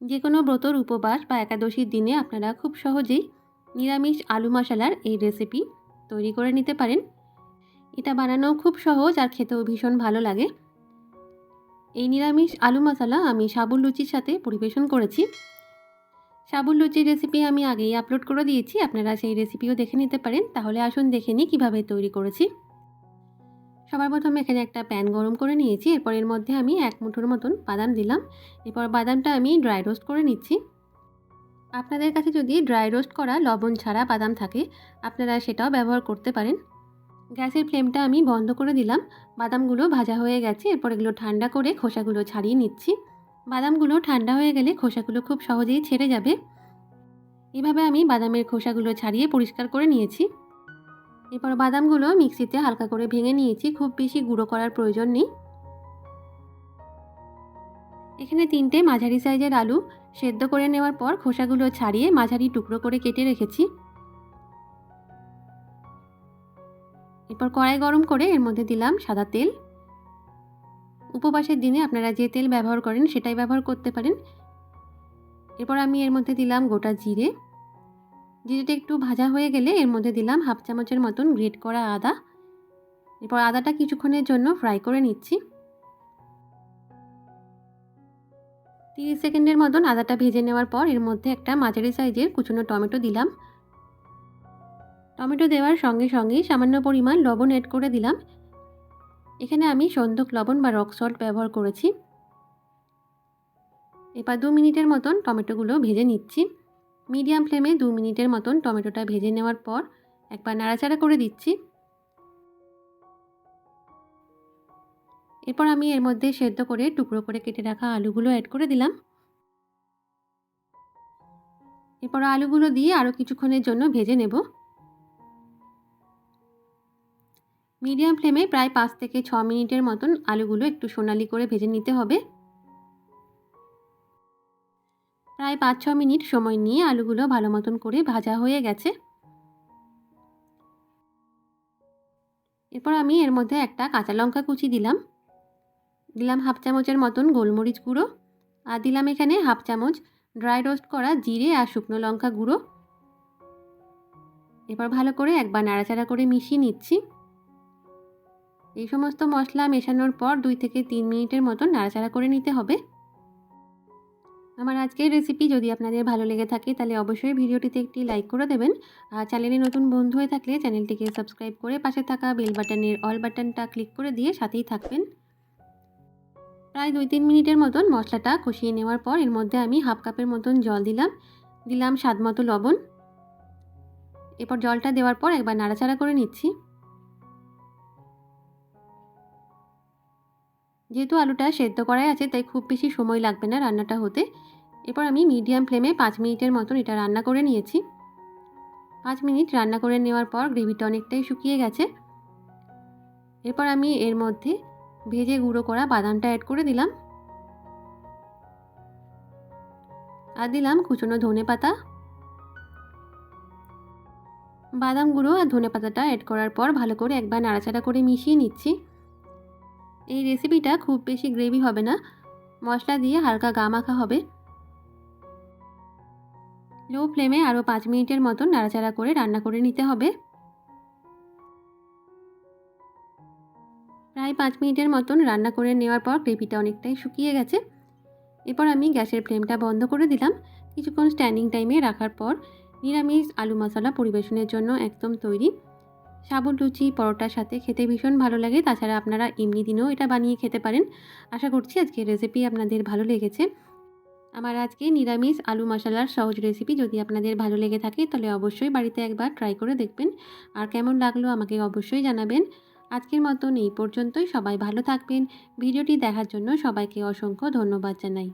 যে কোনো ব্রতর উপবাস বা একাদশীর দিনে আপনারা খুব সহজেই নিরামিষ আলু মশলার এই রেসিপি তৈরি করে নিতে পারেন। এটা বানানো খুব সহজ আর খেতেও ভীষণ ভালো লাগে। এই নিরামিষ আলু মশলা আমি সাবুর লুচির সাথে পরিবেশন করেছি। সাবুর লুচির রেসিপি আমি আগেই আপলোড করে দিয়েছি। আপনারা সেই রেসিপিও দেখে নিতে পারেন। তাহলে আসুন দেখে নিই কীভাবে তৈরি করেছি। সবার প্রথমে এখানে একটা প্যান গরম করে নিয়েছি, এরপর এর মধ্যে আমি এক মুঠোর মতন বাদাম দিলাম। এরপর বাদামটা আমি ড্রাই রোস্ট করে নিচ্ছি। আপনাদের কাছে যদি ড্রাই রোস্ট করা লবণ ছাড়া বাদাম থাকে, আপনারা সেটাও ব্যবহার করতে পারেন। গ্যাসের ফ্লেমটা আমি বন্ধ করে দিলাম। বাদামগুলো ভাজা হয়ে গেছে, এরপর এগুলো ঠান্ডা করে খোসাগুলো ছাড়িয়ে নিচ্ছি। বাদামগুলো ঠান্ডা হয়ে গেলে খোসাগুলো খুব সহজেই ছেড়ে যাবে। এভাবে আমি বাদামের খোসাগুলো ছাড়িয়ে পরিষ্কার করে নিয়েছি। এরপর বাদামগুলো মিক্সিতে হালকা করে ভেঙে নিয়েছি। খুব বেশি গুঁড়ো করার প্রয়োজন নেই। এখানে তিনটে মাঝারি সাইজের আলু সেদ্ধ করে নেওয়ার পর খোসাগুলো ছাড়িয়ে মাঝারি টুকরো করে কেটে রেখেছি। এরপর কড়াই গরম করে এর মধ্যে দিলাম সাদা তেল। উপবাসের দিনে আপনারা যে তেল ব্যবহার করেন সেটাই ব্যবহার করতে পারেন। এরপর আমি এর মধ্যে দিলাম গোটা জিরে। জিরেটা একটু ভাজা হয়ে গেলে এর মধ্যে দিলাম হাফ চামচের মতন গ্রেট করা আদা। এরপর আদাটা কিছুক্ষণের জন্য ফ্রাই করে নিচ্ছি। তিরিশ সেকেন্ডের মতন আদাটা ভেজে নেওয়ার পর এর মধ্যে একটা মাঝারি সাইজের কুচনো টমেটো দিলাম। টমেটো দেওয়ার সঙ্গে সঙ্গেই সামান্য পরিমাণ লবণ অ্যাড করে দিলাম। এখানে আমি সন্ধক লবণ বা রক সল্ট ব্যবহার করেছি। এবার দু মিনিটের মতন টমেটোগুলো ভেজে নিচ্ছি। মিডিয়াম ফ্লেমে দু মিনিটের মতন টমেটোটা ভেজে নেওয়ার পর একবার নাড়াচাড়া করে দিচ্ছি। এরপর আমি এর মধ্যে সেদ্ধ করে টুকরো করে কেটে রাখা আলুগুলো অ্যাড করে দিলাম। এরপর আলুগুলো দিয়ে আরও কিছুক্ষণের জন্য ভেজে নেব। মিডিয়াম ফ্লেমে প্রায় পাঁচ থেকে ছ মিনিটের মতন আলুগুলো একটু সোনালি করে ভেজে নিতে হবে। প্রায় পাঁচ ছ মিনিট সময় নিয়ে আলুগুলো ভালো মতন করে ভাজা হয়ে গেছে। এরপর আমি এর মধ্যে একটা কাঁচা লঙ্কা কুচি দিলাম। দিলাম হাফ চামচের মতন গোলমরিচ গুঁড়ো। আর দিলাম এখানে হাফ চামচ ড্রাই রোস্ট করা জিরে আর শুকনো লঙ্কা গুঁড়ো। এবার ভালো করে একবার নাড়াচাড়া করে মিশিয়ে নিচ্ছি। এই সমস্ত মশলা মেশানোর পর দুই থেকে তিন মিনিটের মতন নাড়াচাড়া করে নিতে হবে। আমার আজকের রেসিপি যদি আপনাদের ভালো লেগে থাকে, তাহলে অবশ্যই ভিডিওটিতে একটি লাইক করে দেবেন। আর চ্যানেলে নতুন বন্ধু হয়ে থাকলে চ্যানেলটিকে সাবস্ক্রাইব করে পাশে থাকা বেল বাটনের অল বাটনটা ক্লিক করে দিয়ে সাথেই থাকবেন। প্রায় দুই তিন মিনিটের মতন মশলাটা কষিয়ে নেওয়ার পর এর মধ্যে আমি হাফ কাপের মতন জল দিলাম। দিলাম স্বাদ মতো লবণ। এরপর জলটা দেওয়ার পর একবার নাড়াচাড়া করে নিচ্ছি। যেহেতু আলুটা সেদ্ধ করাই আছে, তাই খুব বেশি সময় লাগবে না রান্নাটা হতে। এরপর আমি মিডিয়াম ফ্লেমে পাঁচ মিনিটের মতন এটা রান্না করে নিয়েছি। পাঁচ মিনিট রান্না করে নেওয়ার পর গ্রেভিটা অনেকটাই শুকিয়ে গেছে। এরপর আমি এর মধ্যে ভেজে গুঁড়ো করা বাদামটা অ্যাড করে দিলাম। আর দিলাম কুচনো ধনে পাতা। বাদাম গুঁড়ো আর ধনে পাতাটা অ্যাড করার পর ভালো করে একবার নাড়াচাড়া করে মিশিয়ে নিচ্ছি। এই রেসিপিটা খুব বেশি গ্রেভি হবে না। মশলা দিয়ে হালকা গা মাখা হবে। লো ফ্লেমে আরও পাঁচ মিনিটের মতন নাড়াচাড়া করে রান্না করে নিতে হবে। প্রায় পাঁচ মিনিটের মতন রান্না করে নেওয়ার পর গ্রেভিটা অনেকটাই শুকিয়ে গেছে। এরপর আমি গ্যাসের ফ্লেমটা বন্ধ করে দিলাম। কিছুক্ষণ স্ট্যান্ডিং টাইমে রাখার পর নিরামিষ আলু মশলা পরিবেশনের জন্য একদম তৈরি। সাবুর লুচি, পরোটার সাথে খেতে ভীষণ ভালো লাগে। তাছাড়া আপনারা এমনি দিনেও এটা বানিয়ে খেতে পারেন। আশা করছি আজকের রেসিপি আপনাদের ভালো লেগেছে। আমার আজকে নিরামিষ আলু মশলার সহজ রেসিপি যদি আপনাদের ভালো লেগে থাকে, তাহলে অবশ্যই বাড়িতে একবার ট্রাই করে দেখবেন। আর কেমন লাগল আমাকে অবশ্যই জানাবেন। আজকের মতন এই পর্যন্তই। সবাই ভালো থাকবেন। ভিডিওটি দেখার জন্য সবাইকে অসংখ্য ধন্যবাদ জানাই।